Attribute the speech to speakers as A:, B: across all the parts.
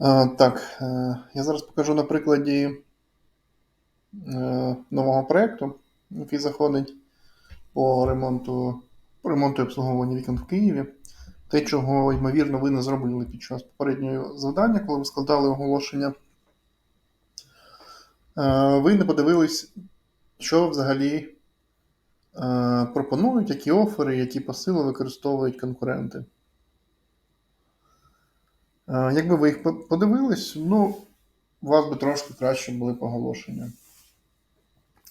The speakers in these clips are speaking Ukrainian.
A: Е, Так, е, я зараз покажу на прикладі е, нового проєкту, який заходить по ремонту, по ремонту і обслуговуванню вікон в Києві. Те, чого, ймовірно, ви не зробили під час попереднього завдання, коли ви складали оголошення. Ви не подивились, що взагалі пропонують, які офери, які посили використовують конкуренти. Е, Якби ви їх подивились, ну, у вас би трошки краще були б оголошення.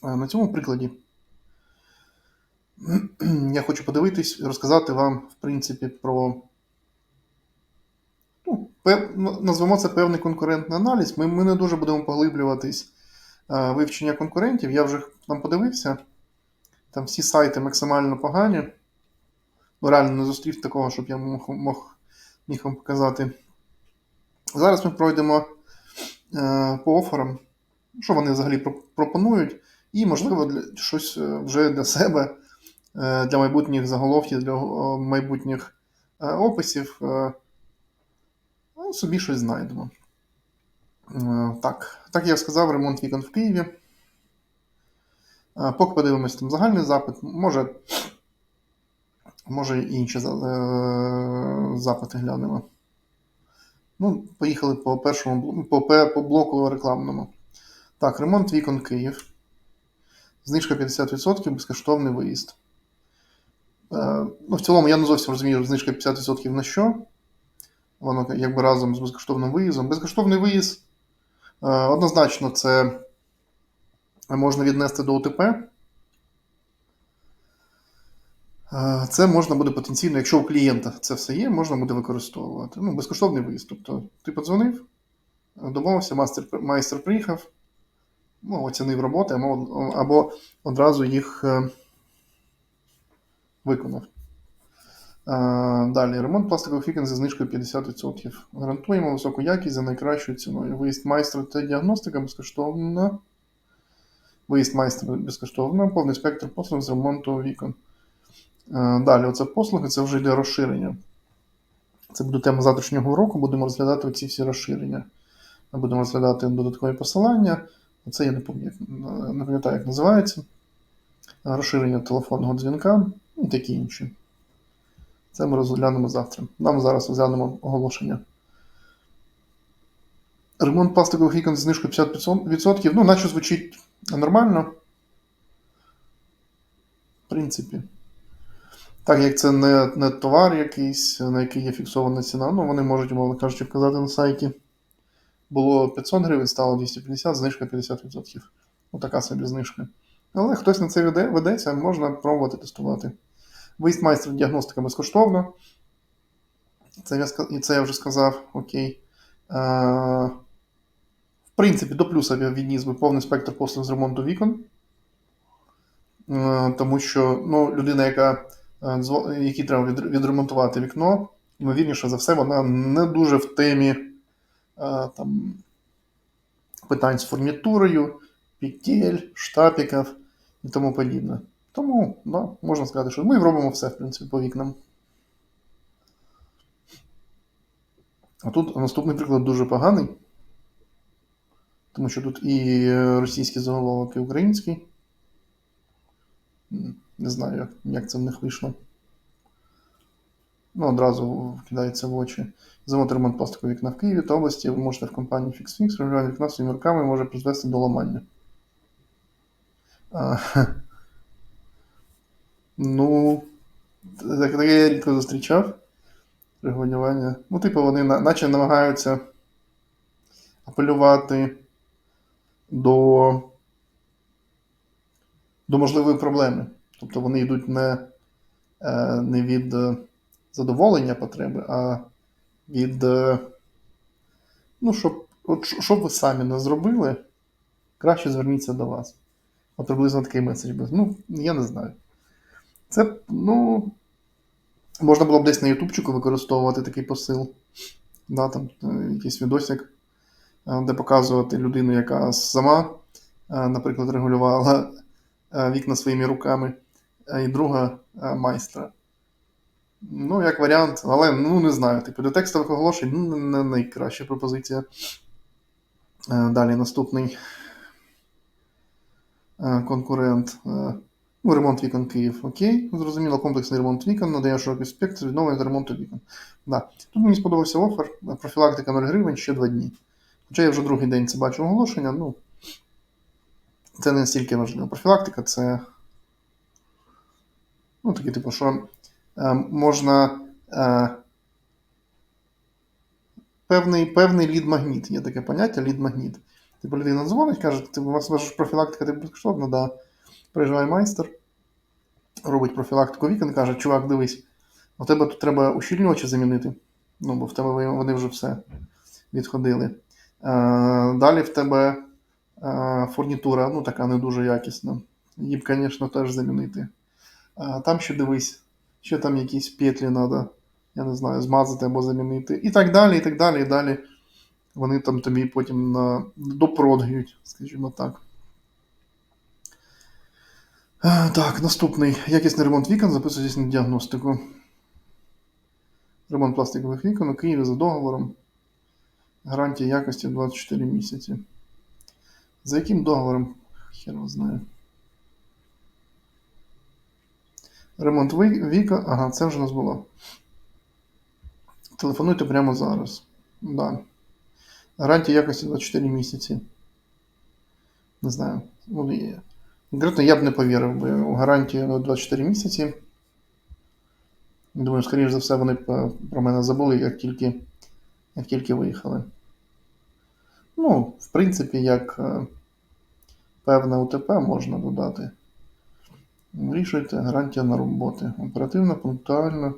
A: Е, На цьому прикладі я хочу подивитись і розказати вам, в принципі, про. Ну, пев- назвемо це певний конкурентний аналіз. Ми, ми не дуже будемо поглиблюватись е, вивчення конкурентів. Я вже там подивився. Там всі сайти максимально погані. Ну, реально не зустрів такого, щоб я мог, мог, міг вам показати. Зараз ми пройдемо е, по оферам, що вони взагалі пропонують, і, можливо, для, щось е, вже для себе, е, для майбутніх заголовків, для майбутніх описів. ну, собі щось знайдемо. Так, так я сказав, ремонт вікон в Києві. Поки подивимось там загальний запит, може, може і інші запити глянемо. Ну, поїхали по першому по, по блоку рекламному. Так, ремонт вікон Київ. Знижка 50%, безкоштовний виїзд. Е, ну, в цілому я не зовсім розумію, знижка 50% на що. Воно якби разом з безкоштовним виїздом. Безкоштовний виїзд е, однозначно це можна віднести до ОТП. Це можна буде потенційно, якщо у клієнта це все є, можна буде використовувати. Ну, безкоштовний виїзд. Тобто ти подзвонив, домовився, майстер, майстер приїхав, ну, оцінив роботи, або, одразу їх е, виконав. Далі, ремонт пластикових вікон зі знижкою 50%. Гарантуємо високу якість за найкращою ціною. Виїзд майстра та діагностика безкоштовно. Виїзд майстра безкоштовно, повний спектр послуг з ремонту вікон. Е, Далі, оце послуги, це вже йде розширення. Це буде тема завтрашнього уроку, будемо розглядати оці всі розширення. Ми будемо розглядати додаткові посилання. Це я не пам'ятаю, не пам'ятаю, як називається. Е, Розширення телефонного дзвінка і такі інші. Це ми розглянемо завтра. Нам зараз розглянемо оголошення. Ремонт пластикових вікон з знижкою 50%. Ну, наче звучить нормально. В принципі. Так як це не, не товар якийсь, на який є фіксована ціна, ну вони можуть, умовно кажучи, вказати на сайті. Було 500 гривень, стало 250, знижка 50%. Ну, така собі знижка. Але хтось на це веде, ведеться, можна пробувати тестувати. Виїзд майстра діагностика безкоштовно. Це я, і це я вже сказав, окей. Е, в принципі, до плюса я відніс би повний спектр послуг з ремонту вікон. Е, тому що ну, людина, яка, е, якій треба відремонтувати вікно, ймовірніше за все, вона не дуже в темі е, там, питань з фурнітурою, петель, штапіків і тому подібне. Тому, да, можна сказати, що ми робимо все, в принципі, по вікнам. А тут наступний приклад дуже поганий, тому що тут і е, російський заголовок, і український. Не знаю, як, як це в них вийшло. Ну, одразу вкидається в очі. Завод ремонт пластикових вікна в Києві та області. Ви можете в компанії FixFix регулювати вікна своїми руками може призвести до ламання. А, ну, так- я рідко зустрічав. Регулювання. Ну, типу, вони на- наче намагаються апелювати до, до можливої проблеми. Тобто вони йдуть не, е, не від е, задоволення потреби, а від. е, Ну, щоб, от, що- щоб ви самі не зробили, краще зверніться до вас. От приблизно такий меседж був. Ну, я не знаю. Це, ну, можна було б десь на Ютубчику використовувати такий посил. Да, там якийсь відосик, де показувати людину, яка сама, наприклад, регулювала вікна своїми руками, і друга е, майстра. Ну, як варіант, але ну не знаю. Типу, до текстових оголошень ну, не- найкраща пропозиція. Е, Далі наступний е, конкурент. е, Ну, ремонт вікон Київ. Окей. Зрозуміло, комплексний ремонт вікон, надає широкий спектр відновлення ремонту вікон. Да. Тут мені сподобався офер. е, Профілактика 0 гривень ще 2 дні. Хоча я вже другий день це бачу оголошення, ну це не настільки важливо. Профілактика це. Ну, таке, типу, що е, можна. Е, певний, певний лід-магніт. Є таке поняття лід-магніт. Типу людина дзвонить, каже, ти, у вас ваша профілактика типу, безкоштовна, да. Приїжджає майстер, робить профілактику вікон, каже, чувак, дивись, у тебе тут треба ущільнювачі замінити. Ну, бо в тебе вони вже все відходили. Е, далі в тебе е, фурнітура, ну така не дуже якісна. Б, звісно, теж замінити. Е, там ще дивись, ще там якісь петлі треба, я не знаю, змазати або замінити. І так далі, і так далі, і далі. Вони там тобі потім на... допродгають, скажімо так. Е, Так, наступний. Якісний ремонт вікон. Записуйтесь на діагностику. Ремонт пластикових вікон у Києві за договором. Гарантія якості 24 місяці. За яким договором? Хер знає. Ремонт вікон. Ага, це вже у нас було. Телефонуйте прямо зараз. Да. Гарантія якості 24 місяці. Не знаю. Ну, Конкретно я б не повірив би у гарантію на 24 місяці. Думаю, скоріш за все, вони е, про мене забули, як тільки, як тільки виїхали. Ну, в принципі, як е, певне УТП можна додати. Вирішуйте гарантія на роботи. Оперативно, пунктуально.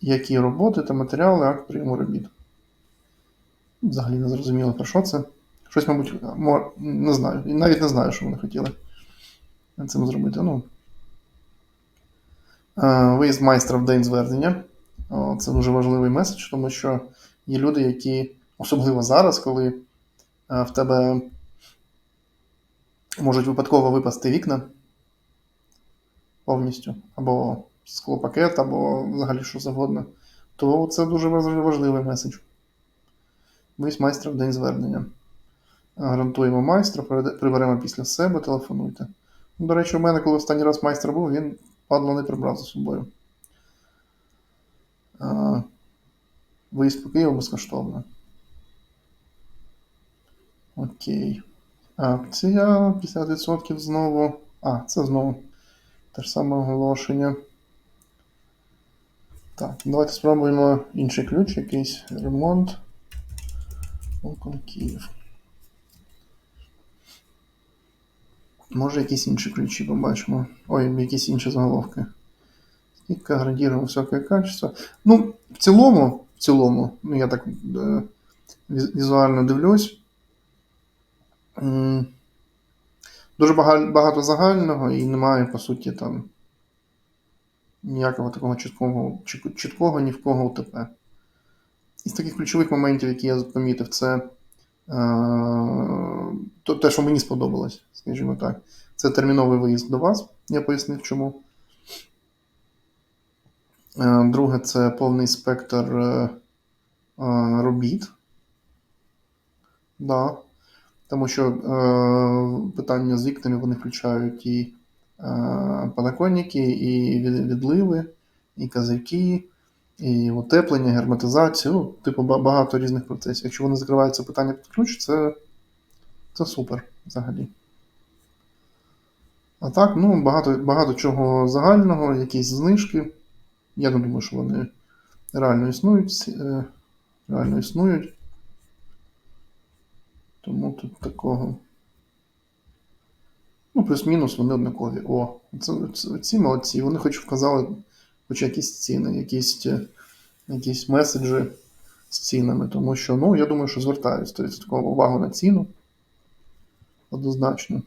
A: Які роботи та матеріали акт прийому робіт. Взагалі не зрозуміло, про що це. Щось, мабуть, не знаю. І навіть не знаю, що вони хотіли цим зробити. Ну, Е, Виїзд майстра в день звернення. Це дуже важливий меседж, тому що є люди, які, особливо зараз, коли е, в тебе можуть випадково випасти вікна повністю, або склопакет, або взагалі що завгодно, то це дуже важливий меседж. Виїзд майстра в день звернення. Гарантуємо майстра, приберемо після себе, телефонуйте. Ну, До речі, у мене, коли останній раз майстер був, він падло не прибрав за собою. Виїзд по Києву безкоштовно. Окей. Акція 50% знову. А, це знову те ж саме оголошення. Так, давайте спробуємо інший ключ, якийсь ремонт. Окон Київ. Може, якісь інші ключі побачимо. Ой, якісь інші заголовки. Скидка, гарантировано високе качество. Ну, в цілому, в цілому, ну я так е, візуально дивлюсь. Дуже багато, багато загального і немає, по суті, там ніякого такого чіткого, чіткого ні в кого УТП. Із таких ключових моментів, які я помітив, це е, те, що мені сподобалось, скажімо так. Це терміновий виїзд до вас. Я пояснив чому. Е, Друге, це повний спектр е, е, робіт. Да. Тому що е, питання з вікнами вони включають і е, подоконники, і відливи, і казівки, і утеплення, герметизацію. Ну, типу, багато різних процесів. Якщо вони закривають це питання під ключ, це, це супер взагалі. А так, ну, багато, багато чого загального, якісь знижки. Я не думаю, що вони реально існують. е, Реально існують. Тому тут такого. Ну, плюс-мінус вони однакові. О, це, це, ці молодці. Вони хоч вказали хоч якісь ціни, якісь, е, якісь меседжі з цінами. Тому що, ну, я думаю, що звертають 100% увагу на ціну. Однозначно.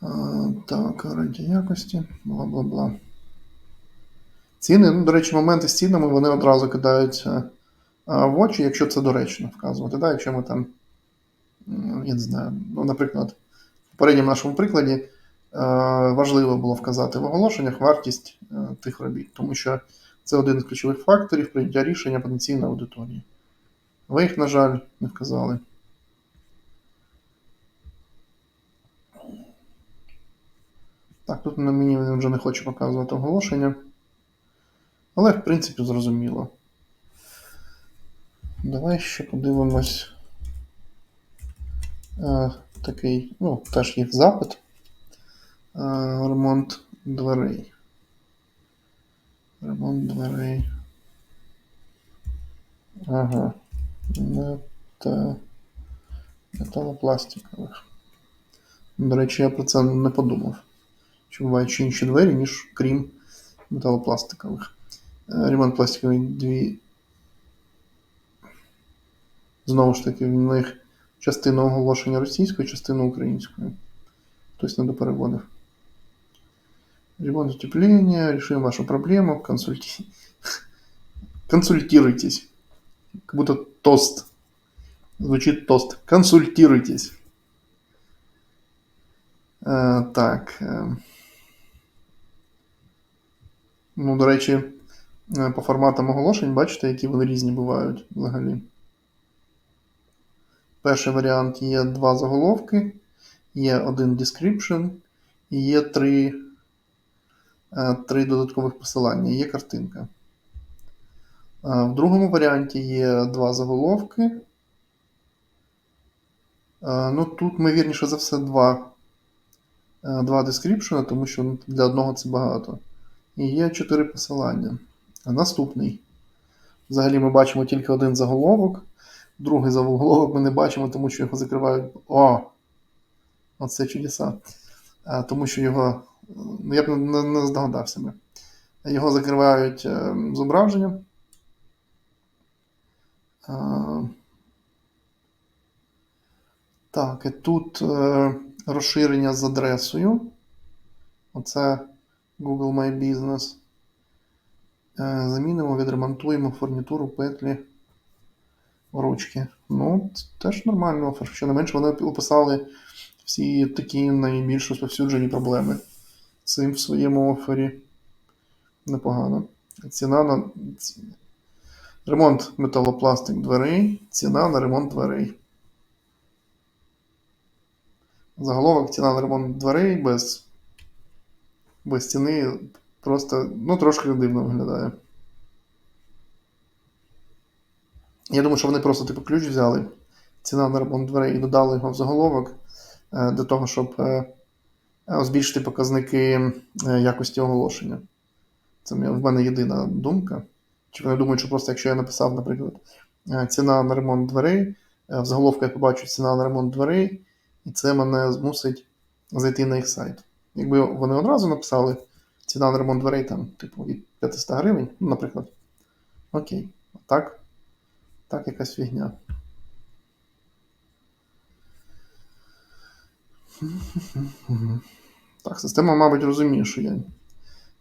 A: А, так, гарантія якості, бла-бла-бла. Ціни, ну, до речі, моменти з цінами вони одразу кидаються а, в очі, якщо це доречно вказувати. Да? Якщо ми там, я не знаю, ну, наприклад, в попередньому нашому прикладі важливо було вказати в оголошеннях вартість е, тих робіт, тому що це один з ключових факторів прийняття рішення потенційної аудиторії. Ви їх, на жаль, не вказали. Так, тут на мені вже не хоче показувати оголошення. Але, в принципі, зрозуміло. Давай ще подивимось. Е, такий, ну, теж є запит. Е, ремонт дверей. Ремонт дверей. Ага. Мета... Металопластикових. До речі, я про це не подумав. Чи бувають ще інші двері, ніж крім металопластикових. Е, Ремонт пластиковий дві. Знову ж таки, в них частина оголошення російською, частина українською. Хтось не допереводив. Ремонт утепления, решим вашу проблему, консульти... консультируйтесь. Как будто тост. Звучит тост. Консультируйтесь. Е, так. Е. Ну, до речі, е, по форматам оголошень, бачите, які вони різні бувають взагалі. Перший варіант є два заголовки, є один description і є три, е, три додаткових посилання, є картинка. Е, В другому варіанті є два заголовки. Е, Ну, тут, ймовірніше за все, два, два description, тому що для одного це багато. І є чотири посилання. Наступний. Взагалі ми бачимо тільки один заголовок. Другий заголовок ми не бачимо, тому що його закривають. О! Оце чудеса. А, Тому що його. Ну, я б не, не здогадався би. Його закривають е, зображенням. А, так, і тут е, розширення з адресою. Оце Google My Business. Е, Замінимо, відремонтуємо фурнітуру петлі ручки. Ну, теж нормально офер. Що не менше, вони описали всі такі найбільш розповсюджені проблеми. Цим в своєму офері непогано. Ціна на ремонт металопластик дверей, ціна на ремонт дверей. Заголовок ціна на ремонт дверей без без ціни просто ну, трошки дивно виглядає. Я думаю, що вони просто типу ключ взяли. Ціна на ремонт дверей і додали його в заголовок е, для того, щоб е, збільшити показники е, якості оголошення. Це в мене єдина думка. Чи вони думають, що просто якщо я написав, наприклад, ціна на ремонт дверей, в заголовку я побачу ціна на ремонт дверей, і це мене змусить зайти на їх сайт. Якби вони одразу написали ціна на ремонт дверей там, типу, від 500 гривень, ну, наприклад. Окей. Так. Так, якась фігня. Так, система, мабуть, розуміє, що я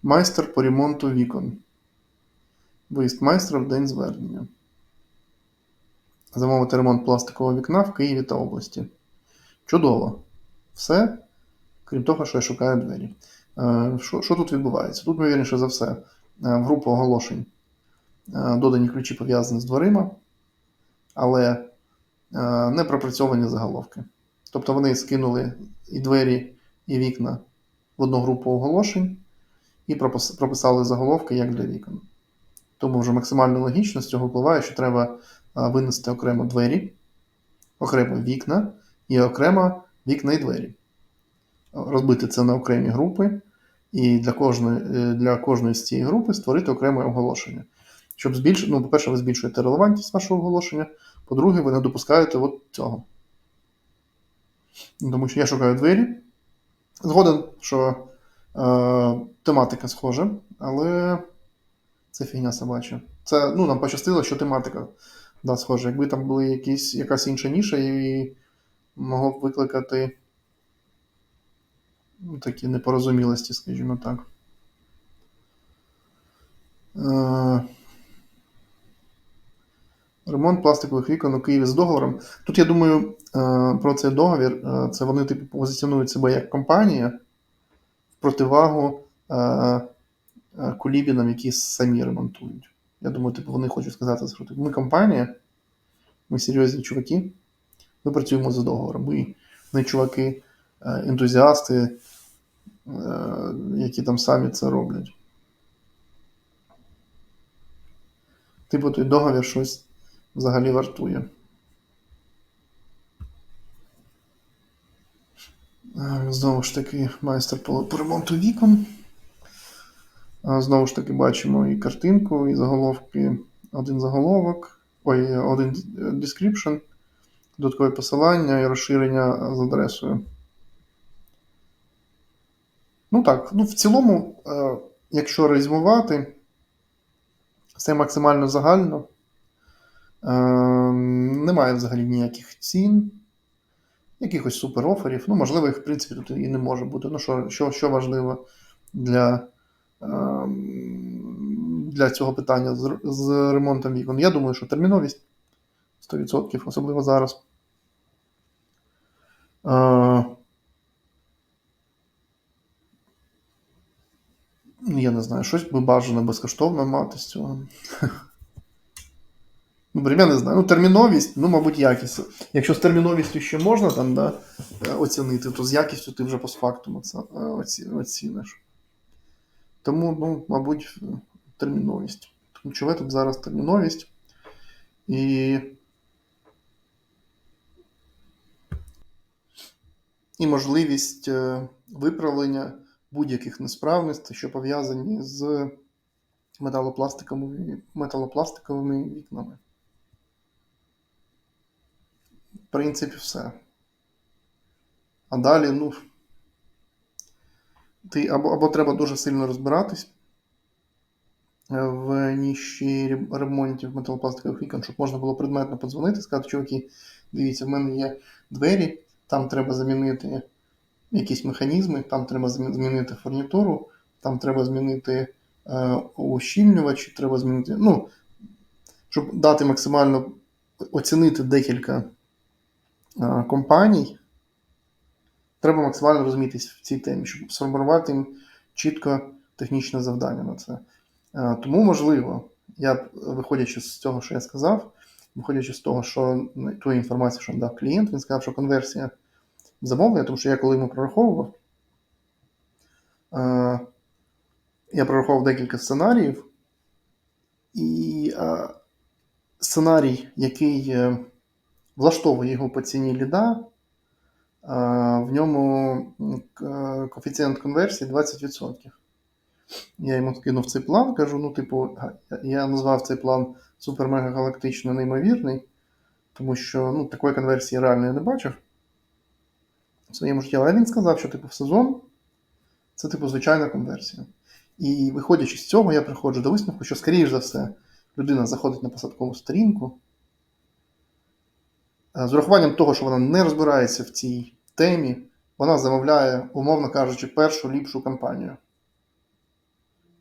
A: майстер по ремонту вікон. Виїзд майстра в день звернення. Замовити ремонт пластикового вікна в Києві та області. Чудово. Все. Крім того, що я шукаю двері. Е, що що тут відбувається? Тут, ймовірніше за все, е, в групу оголошень е, додані ключі пов'язані з дверима але е, не пропрацьовані заголовки. Тобто вони скинули і двері, і вікна в одну групу оголошень і прописали заголовки як для вікон. Тому вже максимально логічно з цього впливає, що треба е, винести окремо двері, окремо вікна і окремо вікна і двері. Розбити це на окремі групи, і для кожної е, для кожної з цієї групи створити окреме оголошення щоб збільшити, ну, по-перше, ви збільшуєте релевантність вашого оголошення, по-друге, ви не допускаєте от цього. Тому що я шукаю двері. Згоден, що е, тематика схожа, але це фігня собача. Це ну, нам пощастило, що тематика да, схожа. Якби там була якісь, якась інша ніша і могло б викликати ну, такі непорозумілості, скажімо так. Е, Ремонт пластикових вікон у Києві з договором. Тут я думаю е, про цей договір. Е, це вони типу позиціонують себе як компанія, в противагу е, кулібінам, які самі ремонтують. Я думаю, типу, вони хочуть сказати, що типу, ми компанія, ми серйозні чуваки, ми працюємо за договором. Ми не чуваки, ентузіасти, які там самі це роблять. Типу, той договір щось взагалі вартує. Е, Знову ж таки, майстер по, ремонту вікон. Е, Знову ж таки, бачимо і картинку, і заголовки. Один заголовок, ой, один description, додаткове посилання і розширення з адресою. Ну так, ну в цілому, е, якщо резюмувати, все максимально загально. Е, Немає взагалі ніяких цін, якихось супероферів. Ну, можливо, їх, в принципі, тут і не може бути. Ну, що, що, що важливо для, е, для цього питання з, з ремонтом вікон? Я думаю, що терміновість 100%, особливо зараз. Е, Я не знаю, щось би бажано безкоштовно мати з цього. Ну, я не знаю. Ну, терміновість, ну, мабуть, якість. Якщо з терміновістю ще можна там, да, е, оцінити, то з якістю ти вже постфактум це е, оці, оціниш. Тому, ну, мабуть, терміновість. Ключове тут зараз терміновість. І. І можливість е, виправлення будь-яких несправностей, що пов'язані з металопластиковими, металопластиковими вікнами. В принципі, все. А далі, ну. Ти або, або треба дуже сильно розбиратись е, в ніші ремонтів металопластикових вікон, щоб можна було предметно подзвонити, сказати, чуваки, дивіться, в мене є двері, там треба замінити якісь механізми, там треба змінити фурнітуру, там треба змінити е, ущільнювач, треба змінити. Ну, щоб дати максимально оцінити декілька компаній, треба максимально розумітись в цій темі, щоб сформувати їм чітко технічне завдання на це. Е, тому, можливо, я, виходячи з цього, що я сказав, виходячи з того, що ту інформацію, що дав клієнт, він сказав, що конверсія замовлення, тому що я коли йому прораховував, е, я прораховував декілька сценаріїв, і е, сценарій, який е, влаштовує його по ціні ліда, в ньому коефіцієнт конверсії 20%. Я йому скинув цей план, кажу: ну, типу, я назвав цей план супер-мега-галактично неймовірний, тому що ну, такої конверсії реально я не бачив в своєму житті. Але він сказав, що типу в сезон це типу звичайна конверсія. І виходячи з цього, я приходжу до висновку, що, скоріш за все, людина заходить на посадкову сторінку. Е, з урахуванням того, що вона не розбирається в цій темі, вона замовляє, умовно кажучи, першу ліпшу кампанію.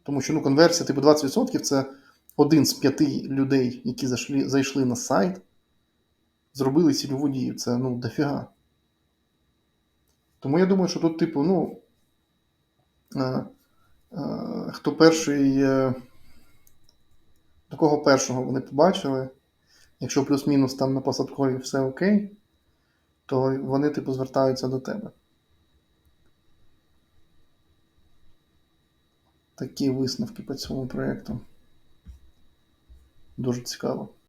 A: Тому що ну, конверсія, типу 20% це один з п'яти людей, які зайшли, зайшли на сайт, зробили цільову дію. Це ну, дофіга. Тому я думаю, що тут, типу, ну. Е, е, хто перший, е, кого першого вони побачили, якщо плюс-мінус там на посадкові все окей, то вони, типу, звертаються до тебе. Такі висновки по цьому проєкту. Дуже цікаво.